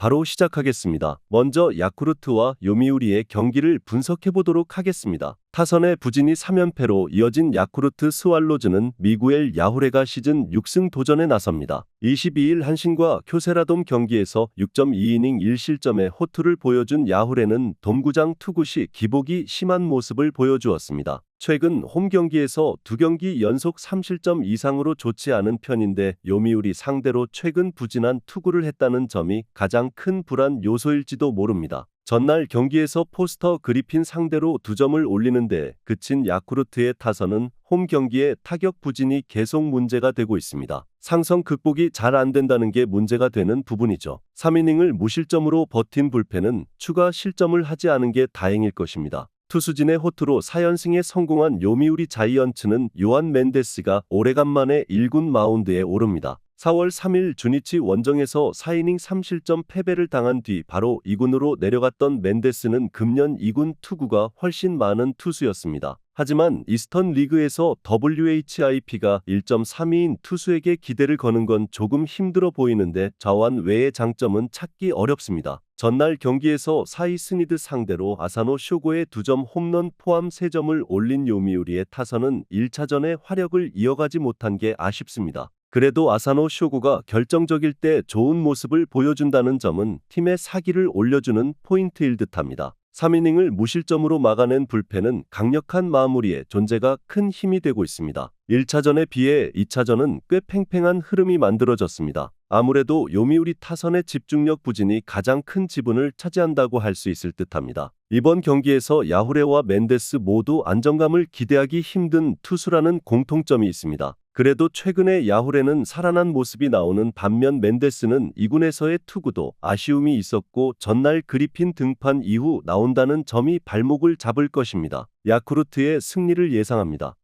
바로 시작하겠습니다. 먼저 야쿠르트와 요미우리의 경기를 분석해 보도록 하겠습니다. 타선의 부진이 3연패로 이어진 야쿠르트 스왈로즈는 미구엘 야후레가 시즌 6승 도전에 나섭니다. 22일 한신과 쿄세라돔 경기에서 6.2이닝 1실점의 호투를 보여준 야후레는 돔구장 투구 시 기복이 심한 모습을 보여주었습니다. 최근 홈 경기에서 두 경기 연속 3실점 이상으로 좋지 않은 편인데 요미우리 상대로 최근 부진한 투구를 했다는 점이 가장 큰 불안 요소일지도 모릅니다. 전날 경기에서 포스터 그리핀 상대로 두 점을 올리는데 그친 야쿠르트의 타선은 홈 경기에 타격 부진이 계속 문제가 되고 있습니다. 상성 극복이 잘 안 된다는 게 문제가 되는 부분이죠. 3이닝을 무실점으로 버틴 불펜은 추가 실점을 하지 않은 게 다행일 것입니다. 투수진의 호투로 4연승에 성공한 요미우리 자이언츠는 요한 멘데스가 오래간만에 1군 마운드에 오릅니다. 4월 3일 주니치 원정에서 4이닝 3실점 패배를 당한 뒤 바로 2군으로 내려갔던 멘데스는 금년 2군 투구가 훨씬 많은 투수였습니다. 하지만 이스턴 리그에서 WHIP가 1.32인 투수에게 기대를 거는 건 조금 힘들어 보이는데 자완 외의 장점은 찾기 어렵습니다. 전날 경기에서 사이 스니드 상대로 아사노 쇼고의 2점 홈런 포함 3점을 올린 요미우리의 타선은 1차전의 화력을 이어가지 못한 게 아쉽습니다. 그래도 아사노 쇼고가 결정적일 때 좋은 모습을 보여준다는 점은 팀의 사기를 올려주는 포인트일 듯합니다. 3이닝을 무실점으로 막아낸 불펜은 강력한 마무리에 존재가 큰 힘이 되고 있습니다. 1차전에 비해 2차전은 꽤 팽팽한 흐름이 만들어졌습니다. 아무래도 요미우리 타선의 집중력 부진이 가장 큰 지분을 차지한다고 할 수 있을 듯합니다. 이번 경기에서 야후레와 멘데스 모두 안정감을 기대하기 힘든 투수라는 공통점이 있습니다. 그래도 최근에 야후레는 살아난 모습이 나오는 반면 멘데스는 2군에서의 투구도 아쉬움이 있었고 전날 그리핀 등판 이후 나온다는 점이 발목을 잡을 것입니다. 야쿠르트의 승리를 예상합니다.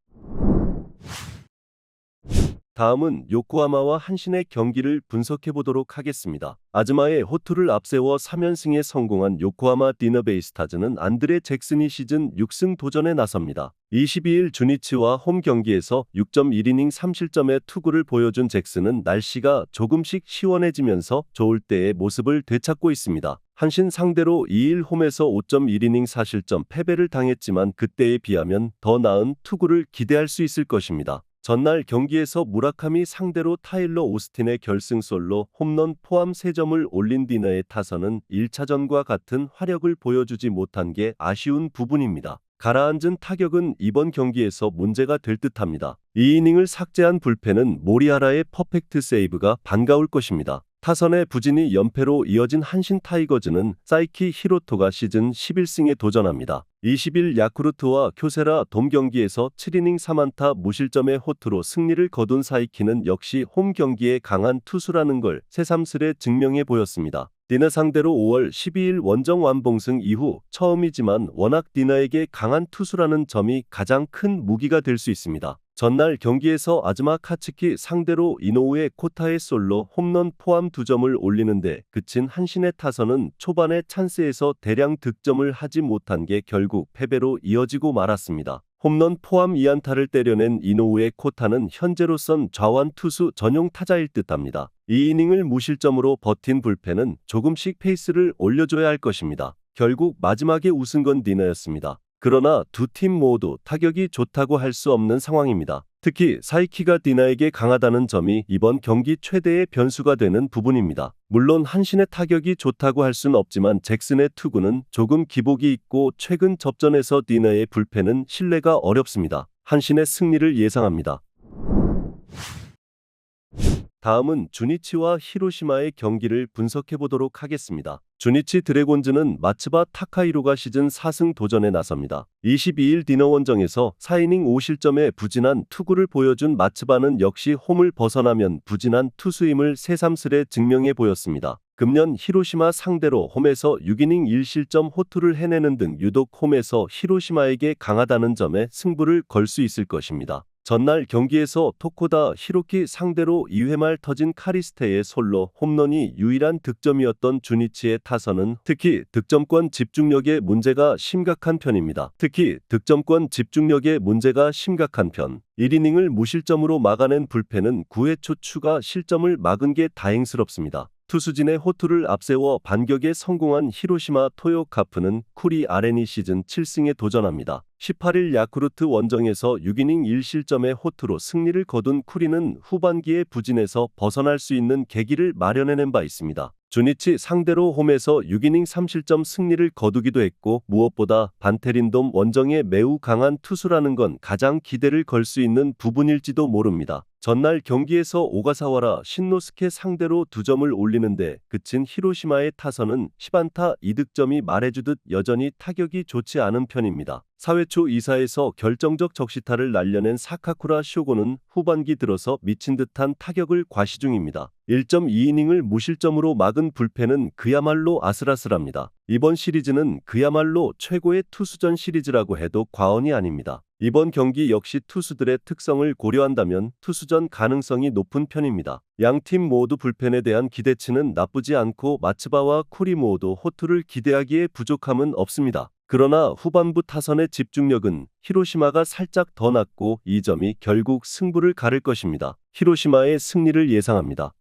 다음은 요코하마와 한신의 경기를 분석해 보도록 하겠습니다. 아즈마의 호투를 앞세워 3연승에 성공한 요코하마 디너베이스타즈는 안드레 잭슨이 시즌 6승 도전에 나섭니다. 22일 주니치와 홈 경기에서 6.1이닝 3실점의 투구를 보여준 잭슨은 날씨가 조금씩 시원해지면서 좋을 때의 모습을 되찾고 있습니다. 한신 상대로 2일 홈에서 5.1이닝 4실점 패배를 당했지만 그때에 비하면 더 나은 투구를 기대할 수 있을 것입니다. 전날 경기에서 무라카미 상대로 타일러 오스틴의 결승솔로 홈런 포함 3점을 올린 디너의 타선은 1차전과 같은 화력을 보여주지 못한 게 아쉬운 부분입니다. 가라앉은 타격은 이번 경기에서 문제가 될 듯합니다. 2이닝을 삭제한 불펜은 모리아라의 퍼펙트 세이브가 반가울 것입니다. 타선의 부진이 연패로 이어진 한신 타이거즈는 사이키 히로토가 시즌 11승에 도전합니다. 20일 야쿠르트와 쿄세라 돔 경기에서 7이닝 3안타 무실점의 호투로 승리를 거둔 사이키는 역시 홈 경기에 강한 투수라는 걸 새삼스레 증명해 보였습니다. 디너 상대로 5월 12일 원정 완봉승 이후 처음이지만 워낙 디너에게 강한 투수라는 점이 가장 큰 무기가 될 수 있습니다. 전날 경기에서 아즈마 카츠키 상대로 이노우의 코타의 솔로 홈런 포함 2점을 올리는데 그친 한신의 타선은 초반의 찬스에서 대량 득점을 하지 못한 게 결국 패배로 이어지고 말았습니다. 홈런 포함 2안타를 때려낸 이노우의 코타는 현재로선 좌완 투수 전용 타자일 듯합니다. 2이닝을 무실점으로 버틴 불펜은 조금씩 페이스를 올려줘야 할 것입니다. 결국 마지막에 우승 건 디너였습니다. 그러나 두 팀 모두 타격이 좋다고 할 수 없는 상황입니다. 특히 사이키가 디나에게 강하다는 점이 이번 경기 최대의 변수가 되는 부분입니다. 물론 한신의 타격이 좋다고 할 수는 없지만 잭슨의 투구는 조금 기복이 있고 최근 접전에서 디나의 불펜은 신뢰가 어렵습니다. 한신의 승리를 예상합니다. 다음은 주니치와 히로시마의 경기를 분석해 보도록 하겠습니다. 주니치 드래곤즈는 마츠바 타카이로가 시즌 4승 도전에 나섭니다. 22일 디너원정에서 4이닝 5실점의 부진한 투구를 보여준 마츠바는 역시 홈을 벗어나면 부진한 투수임을 새삼스레 증명해 보였습니다. 금년 히로시마 상대로 홈에서 6이닝 1실점 호투를 해내는 등 유독 홈에서 히로시마에게 강하다는 점에 승부를 걸 수 있을 것입니다. 전날 경기에서 토코다 히로키 상대로 2회 말 터진 카리스테의 솔로 홈런이 유일한 득점이었던 주니치의 타선은 특히 득점권 집중력에 문제가 심각한 편입니다. 특히 득점권 집중력에 문제가 심각한 편. 1이닝을 무실점으로 막아낸 불펜은 9회 초 추가 실점을 막은 게 다행스럽습니다. 투수진의 호투를 앞세워 반격에 성공한 히로시마 토요카프는 쿠리 아레니 시즌 7승에 도전합니다. 18일 야쿠르트 원정에서 6이닝 1실점의 호투로 승리를 거둔 쿠리는 후반기에 부진에서 벗어날 수 있는 계기를 마련해낸 바 있습니다. 주니치 상대로 홈에서 6이닝 3실점 승리를 거두기도 했고 무엇보다 반테린돔 원정에 매우 강한 투수라는 건 가장 기대를 걸 수 있는 부분일지도 모릅니다. 전날 경기에서 오가사와라 신노스케 상대로 두 점을 올리는데 그친 히로시마의 타선은 10안타 2득점이 말해주듯 여전히 타격이 좋지 않은 편입니다. 4회 초 2사에서 결정적 적시타를 날려낸 사카쿠라 쇼고는 후반기 들어서 미친 듯한 타격을 과시 중입니다. 1.2이닝을 무실점으로 막은 불펜은 그야말로 아슬아슬합니다. 이번 시리즈는 그야말로 최고의 투수전 시리즈라고 해도 과언이 아닙니다. 이번 경기 역시 투수들의 특성을 고려한다면 투수전 가능성이 높은 편입니다. 양 팀 모두 불펜에 대한 기대치는 나쁘지 않고 마츠바와 쿠리 모두 호투를 기대하기에 부족함은 없습니다. 그러나 후반부 타선의 집중력은 히로시마가 살짝 더 낮고 이 점이 결국 승부를 가를 것입니다. 히로시마의 승리를 예상합니다.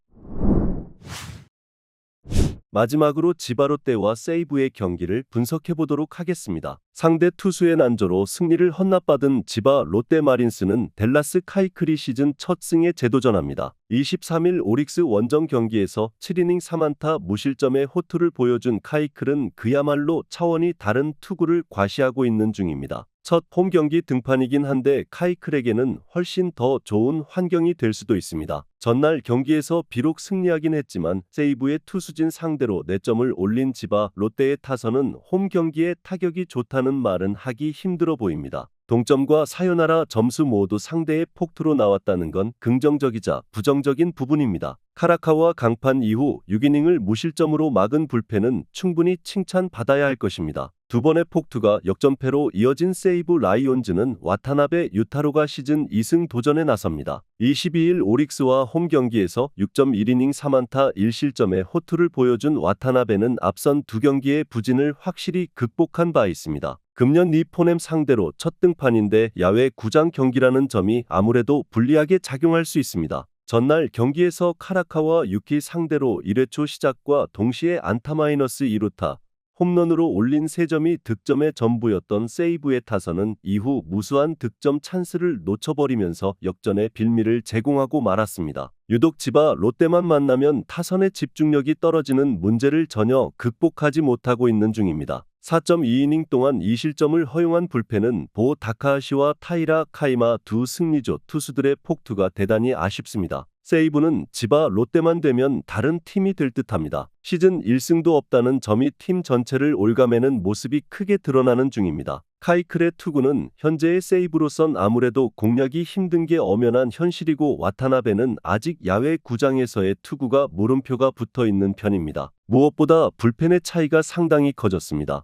마지막으로 지바롯데와 세이브의 경기를 분석해 보도록 하겠습니다. 상대 투수의 난조로 승리를 헌납받은 지바 롯데 마린스는 델라스 카이클이 시즌 첫 승에 재도전합니다. 23일 오릭스 원정 경기에서 7이닝 3안타 무실점의 호투를 보여준 카이클은 그야말로 차원이 다른 투구를 과시하고 있는 중입니다. 첫 홈 경기 등판이긴 한데 카이클에게는 훨씬 더 좋은 환경이 될 수도 있습니다. 전날 경기에서 비록 승리하긴 했지만 세이브의 투수진 상대로 4점을 올린 지바 롯데의 타선은 홈 경기에 타격이 좋다는 말은 하기 힘들어 보입니다. 동점과 사요나라 점수 모두 상대의 폭투로 나왔다는 건 긍정적이자 부정적인 부분입니다. 카라카와 강판 이후 6이닝을 무실점으로 막은 불펜은 충분히 칭찬받아야 할 것입니다. 두 번의 폭투가 역전패로 이어진 세이브 라이온즈는 와타나베 유타로가 시즌 2승 도전에 나섭니다. 22일 오릭스와 홈 경기에서 6.1이닝 3안타 1실점의 호투를 보여준 와타나베는 앞선 두 경기의 부진을 확실히 극복한 바 있습니다. 금년 니포넴 상대로 첫 등판인데 야외 구장 경기라는 점이 아무래도 불리하게 작용할 수 있습니다. 전날 경기에서 카라카와 유키 상대로 1회 초 시작과 동시에 안타 마이너스 2루타, 홈런으로 올린 3점이 득점의 전부였던 세이브의 타선은 이후 무수한 득점 찬스를 놓쳐버리면서 역전의 빌미를 제공하고 말았습니다. 유독 지바 롯데만 만나면 타선의 집중력이 떨어지는 문제를 전혀 극복하지 못하고 있는 중입니다. 4.2이닝 동안 2실점을 허용한 불펜은 보 다카하시와 타이라 카이마 두 승리조 투수들의 폭투가 대단히 아쉽습니다. 세이브는 지바 롯데만 되면 다른 팀이 될 듯합니다. 시즌 1승도 없다는 점이 팀 전체를 올가매는 모습이 크게 드러나는 중입니다. 카이클의 투구는 현재의 세이브로선 아무래도 공략이 힘든 게 엄연한 현실이고 와타나베는 아직 야외 구장에서의 투구가 물음표가 붙어 있는 편입니다. 무엇보다 불펜의 차이가 상당히 커졌습니다.